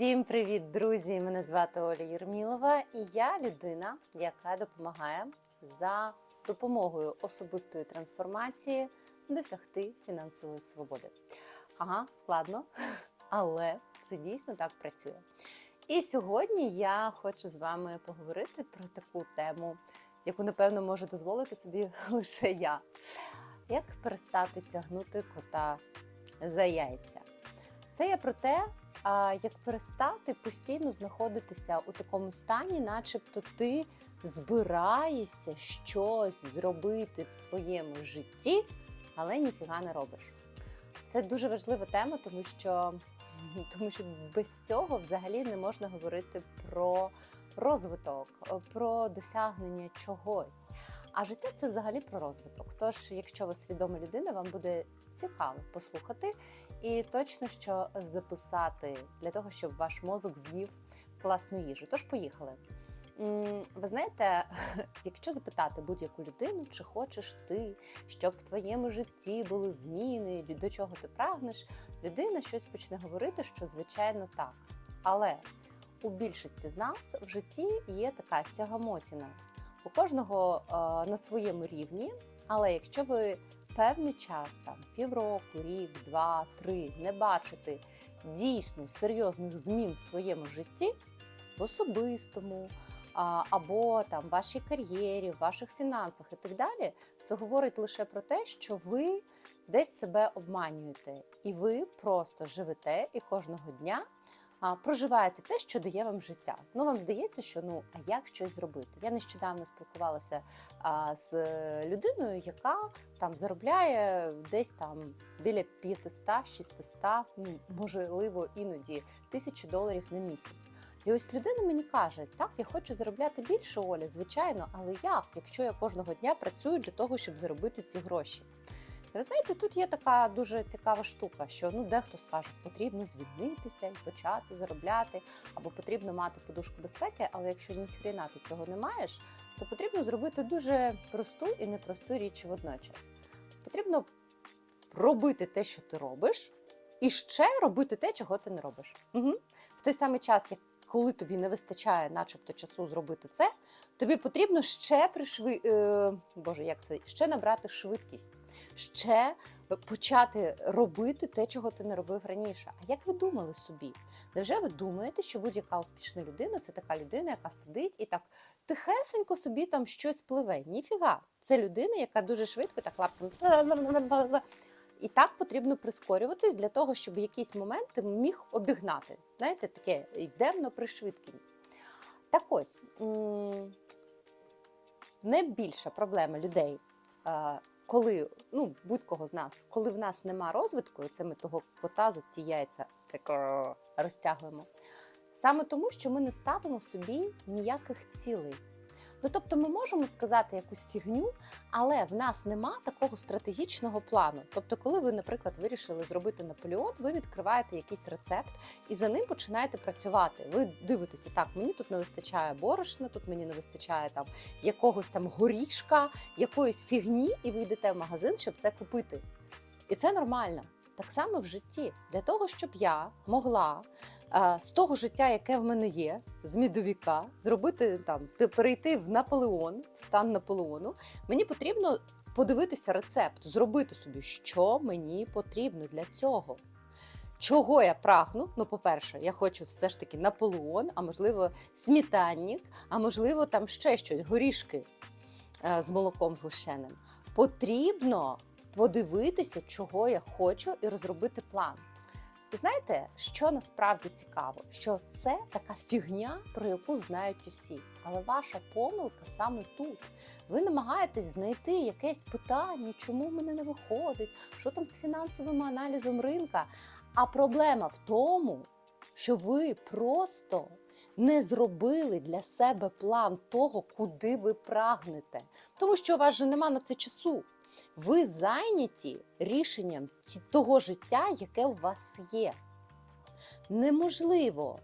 Всім привіт, друзі! Мене звати Оля Єрмілова, і я людина, яка допомагає за допомогою особистої трансформації досягти фінансової свободи. Ага, складно, але це дійсно так працює. І сьогодні я хочу з вами поговорити про таку тему, яку, напевно, можу дозволити собі лише я. Як перестати тягнути кота за яйця? Це я про те, як перестати постійно знаходитися у такому стані, начебто ти збираєшся щось зробити в своєму житті, але ніфіга не робиш. Це дуже важлива тема, тому що, тому що без цього взагалі не можна говорити про розвиток, про досягнення чогось. А життя це взагалі про розвиток. Тож, якщо ви свідома людина, вам буде цікаво послухати і точно що записати для того, щоб ваш мозок з'їв класну їжу. Тож поїхали. Ви знаєте, якщо запитати будь-яку людину, чи хочеш ти, щоб в твоєму житті були зміни, до чого ти прагнеш, людина щось почне говорити, що звичайно так. Але у більшості з нас в житті є така тягамотіна. У кожного е, на своєму рівні, але якщо ви певний час, там півроку, рік, два, три, не бачите дійсно серйозних змін в своєму житті, в особистому, або там в вашій кар'єрі, в ваших фінансах і так далі, це говорить лише про те, що ви десь себе обманюєте, і ви просто живете і кожного дня. Проживаєте те, що дає вам життя. Ну вам здається, що ну а як щось зробити? Я нещодавно спілкувалася а, з людиною, яка там заробляє десь там біля 500-600, ну можливо, іноді тисячі доларів на місяць. І ось людина мені каже: так, я хочу заробляти більше, Оля, звичайно, але як, якщо я кожного дня працюю для того, щоб заробити ці гроші? Ви знаєте, тут є така дуже цікава штука, що ну дехто скаже, потрібно звільнитися і почати заробляти, або потрібно мати подушку безпеки, але якщо ніхрена ти цього не маєш, то потрібно зробити дуже просту і непросту річ водночас. Потрібно робити те, що ти робиш, і ще робити те, чого ти не робиш. Угу. В той самий час, як коли тобі не вистачає, начебто, часу зробити це, тобі потрібно ще пришви... е, Боже, як це ще набрати швидкість, ще почати робити те, чого ти не робив раніше. А як ви думали собі? Невже ви думаєте, що будь-яка успішна людина це така людина, яка сидить і так тихесенько собі там щось пливе? Ніфіга. Це людина, яка дуже швидко так лапками. І так потрібно прискорюватись для того, щоб в якийсь момент ти міг обігнати. Знаєте, таке йдемно пришвидкіння. Так ось найбільша проблема людей, коли ну, будь-кого з нас, коли в нас нема розвитку, це ми того кота за ті яйця так розтягуємо. Саме тому, що ми не ставимо собі ніяких цілей. Ну, тобто, ми можемо сказати якусь фігню, але в нас нема такого стратегічного плану. Тобто, коли ви, наприклад, вирішили зробити Наполеон, ви відкриваєте якийсь рецепт і за ним починаєте працювати. Ви дивитеся, так, мені тут не вистачає борошна, тут мені не вистачає там якогось там горішка, якоїсь фігні, і ви йдете в магазин, щоб це купити. І це нормально. Так само в житті для того, щоб я могла е, з того життя, яке в мене є, з мідовіка, зробити там перейти в Наполеон, в стан Наполеону, мені потрібно подивитися рецепт, зробити собі, що мені потрібно для цього. Чого я прагну? Ну, по-перше, я хочу все ж таки Наполеон, а можливо, сметанник, а можливо, там ще щось, горішки е, з молоком згущеним. Потрібно подивитися, чого я хочу, і розробити план. І знаєте, що насправді цікаво? Що це така фігня, про яку знають усі. Але ваша помилка саме тут. Ви намагаєтесь знайти якесь питання, чому в мене не виходить, що там з фінансовим аналізом ринка. А проблема в тому, що ви просто не зробили для себе план того, куди ви прагнете. Тому що у вас же нема на це часу. Ви зайняті рішенням того життя, яке у вас є. Неможливо,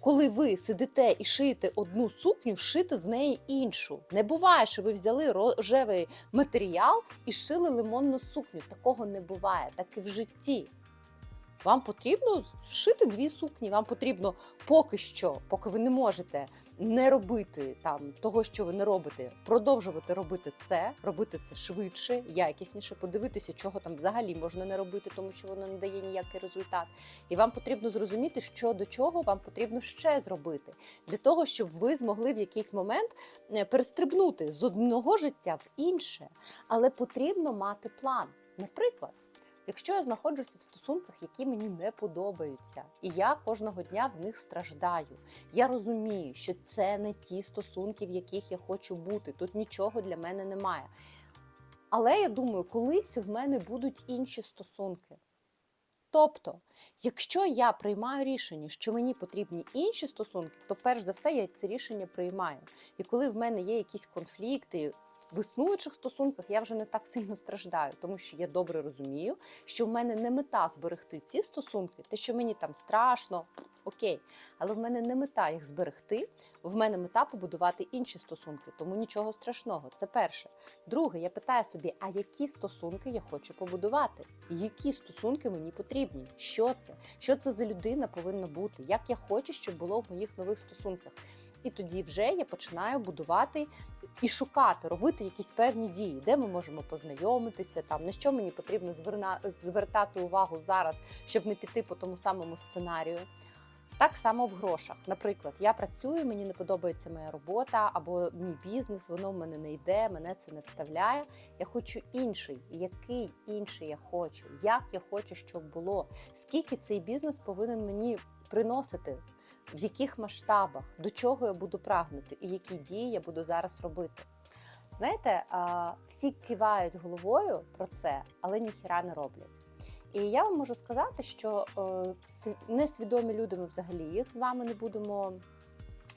коли ви сидите і шиєте одну сукню, шити з неї іншу. Не буває, що ви взяли рожевий матеріал і шили лимонну сукню. Такого не буває, так і в житті. Вам потрібно шити дві сукні. Вам потрібно поки що, поки ви не можете не робити там того, що ви не робите, продовжувати робити це, робити це швидше, якісніше, подивитися, чого там взагалі можна не робити, тому що воно не дає ніякий результат. І вам потрібно зрозуміти, що до чого вам потрібно ще зробити для того, щоб ви змогли в якийсь момент е, перестрибнути з одного життя в інше. Але потрібно мати план. Наприклад. Якщо я знаходжуся в стосунках, які мені не подобаються, і я кожного дня в них страждаю, я розумію, що це не ті стосунки, в яких я хочу бути. Тут нічого для мене немає. Але я думаю, колись в мене будуть інші стосунки. Тобто, якщо я приймаю рішення, що мені потрібні інші стосунки, то перш за все я це рішення приймаю. І коли в мене є якісь конфлікти в існуючих стосунках, я вже не так сильно страждаю, тому що я добре розумію, що в мене не мета зберегти ці стосунки, те, що мені там страшно, окей, але в мене не мета їх зберегти. В мене мета побудувати інші стосунки, тому нічого страшного. Це перше. Друге, я питаю собі, а які стосунки я хочу побудувати? Які стосунки мені потрібні? Що це? Що це за людина повинна бути? Як я хочу, щоб було в моїх нових стосунках? І тоді вже я починаю будувати і шукати, робити якісь певні дії, де ми можемо познайомитися, там на що мені потрібно зверна, звертати увагу зараз, щоб не піти по тому самому сценарію. Так само в грошах. Наприклад, я працюю, мені не подобається моя робота або мій бізнес, воно в мене не йде, мене це не вставляє. Я хочу інший. Який інший я хочу? Як я хочу, щоб було? Скільки цей бізнес повинен мені приносити? В яких масштабах, до чого я буду прагнути, і які дії я буду зараз робити? Знаєте, всі кивають головою про це, але ніхіра не роблять. І я вам можу сказати, що е, св- несвідомі люди ми взагалі їх з вами не будемо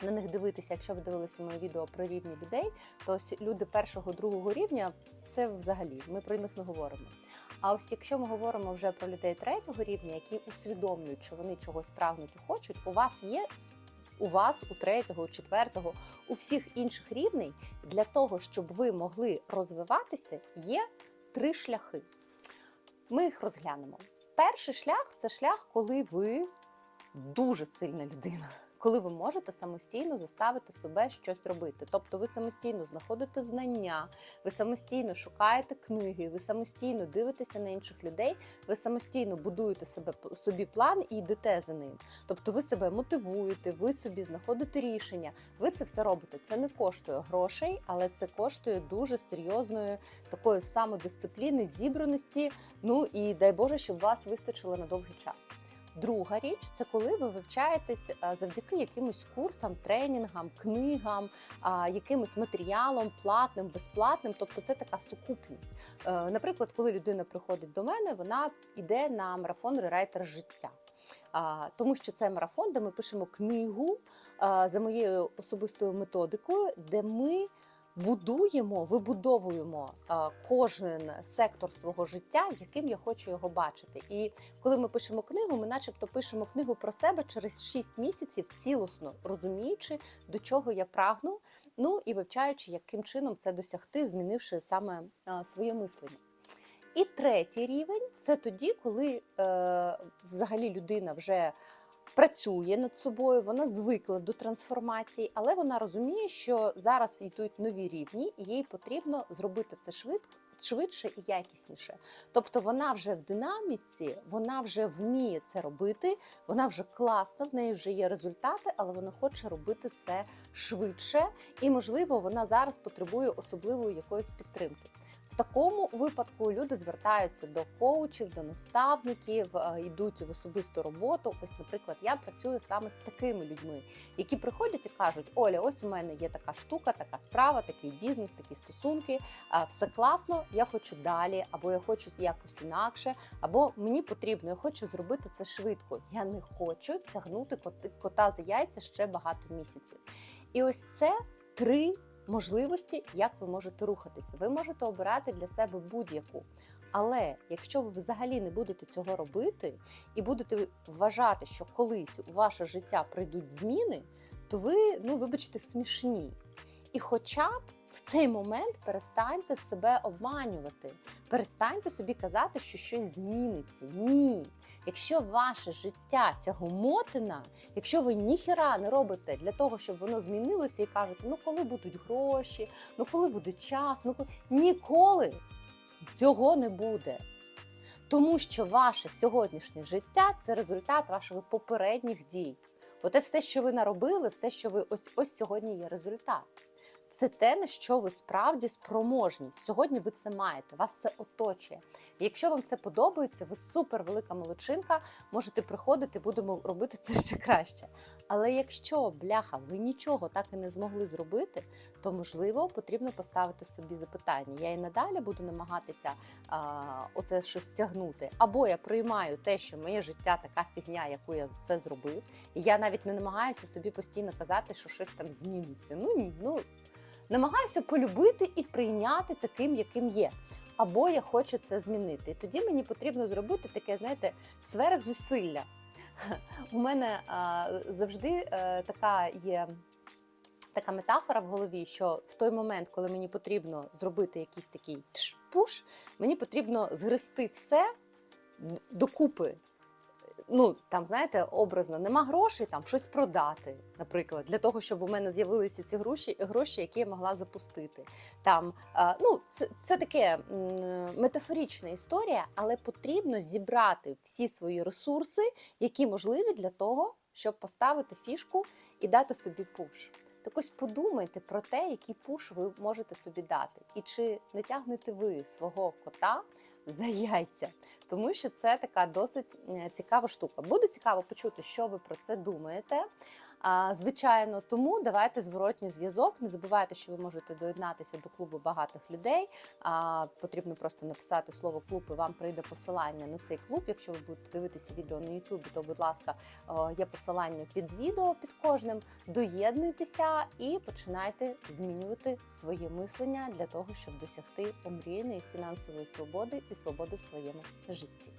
на них дивитися. Якщо ви дивилися моє відео про рівні людей, то ось люди першого, другого рівня це взагалі ми про них не говоримо. А ось якщо ми говоримо вже про людей третього рівня, які усвідомлюють, що вони чогось прагнуть і хочуть, у вас є. У вас, у третього, у четвертого, у всіх інших рівней для того, щоб ви могли розвиватися, є три шляхи. Ми їх розглянемо. Перший шлях це шлях, коли ви дуже сильна людина, коли ви можете самостійно заставити себе щось робити. Тобто ви самостійно знаходите знання, ви самостійно шукаєте книги, ви самостійно дивитеся на інших людей, ви самостійно будуєте себе собі план і йдете за ним. Тобто ви себе мотивуєте, ви собі знаходите рішення. Ви це все робите. Це не коштує грошей, але це коштує дуже серйозної такої самодисципліни, зібраності. Ну і дай Боже, щоб вас вистачило на довгий час. Друга річ це коли ви вивчаєтесь завдяки якимось курсам, тренінгам, книгам, якимось матеріалом, платним, безплатним. Тобто це така сукупність. Е, Наприклад, коли людина приходить до мене, вона йде на марафон рерайтер життя. Тому що це марафон, де ми пишемо книгу а, за моєю особистою методикою, де ми будуємо, вибудовуємо кожен сектор свого життя, яким я хочу його бачити. І коли ми пишемо книгу, ми, начебто, пишемо книгу про себе через 6 місяців, цілосно розуміючи, до чого я прагну, ну і вивчаючи, яким чином це досягти, змінивши саме своє мислення. І третій рівень це тоді, коли е, взагалі людина вже працює над собою, вона звикла до трансформації, але вона розуміє, що зараз йдуть нові рівні, і їй потрібно зробити це швидко. Швидше і якісніше, тобто вона вже в динаміці, вона вже вміє це робити, вона вже класна, в неї вже є результати, але вона хоче робити це швидше, і можливо вона зараз потребує особливої якоїсь підтримки. В такому випадку люди звертаються до коучів, до наставників, е, йдуть в особисту роботу. Ось, наприклад, я працюю саме з такими людьми, які приходять і кажуть: Оля, ось у мене є така штука, така справа, такий бізнес, такі стосунки. Все класно, я хочу далі, або я хочу якось інакше, або мені потрібно, я хочу зробити це швидко. Я не хочу тягнути кота за яйця ще багато місяців. І ось це три можливості, як ви можете рухатися. Ви можете обирати для себе будь-яку. Але якщо ви взагалі не будете цього робити і будете вважати, що колись у ваше життя прийдуть зміни, то ви, ну вибачте, смішні. І хоча б в цей момент перестаньте себе обманювати. Перестаньте собі казати, що щось зміниться. Ні. Якщо ваше життя тягомотина, якщо ви ніхіра не робите для того, щоб воно змінилося, і кажете, ну коли будуть гроші, ну коли буде час, ну коли... ніколи цього не буде. Тому що ваше сьогоднішнє життя це результат ваших попередніх дій. Оте все, що ви наробили, все, що ви ось ось сьогодні є результат. Це те, на що ви справді спроможні. Сьогодні ви це маєте, вас це оточує. І якщо вам це подобається, ви супер велика молодчинка, можете приходити, будемо робити це ще краще. Але якщо, бляха, ви нічого так і не змогли зробити, то можливо потрібно поставити собі запитання. Я і надалі буду намагатися а, оце щось тягнути. Або я приймаю те, що моє життя така фігня, яку я це зробив, і я навіть не намагаюся собі постійно казати, що щось там зміниться. Ну ні, ну намагаюся полюбити і прийняти таким, яким є. Або я хочу це змінити. Тоді мені потрібно зробити таке, знаєте, сверхзусилля. У мене а, завжди е, така є. Така метафора в голові, що в той момент, коли мені потрібно зробити якийсь такий тш-пуш, мені потрібно згрести все докупи. Ну, там, знаєте, образно, нема грошей, там щось продати, наприклад, для того, щоб у мене з'явилися ці гроші, гроші, які я могла запустити. Там, е, ну, це, це таке метафорічна історія, але потрібно зібрати всі свої ресурси, які можливі для того, щоб поставити фішку і дати собі пуш. Так ось подумайте про те, який пуш ви можете собі дати, і чи не тягнете ви свого кота за яйця, тому що це така досить е, цікава штука. Буде цікаво почути, що ви про це думаєте. Звичайно, тому давайте зворотній зв'язок. Не забувайте, що ви можете доєднатися до клубу багатих людей. Потрібно просто написати слово клуб, і вам прийде посилання на цей клуб. Якщо ви будете дивитися відео на YouTube, то, будь ласка, є посилання під відео під кожним. Доєднуйтеся і починайте змінювати своє мислення для того, щоб досягти омріяної фінансової свободи і свободи в своєму житті.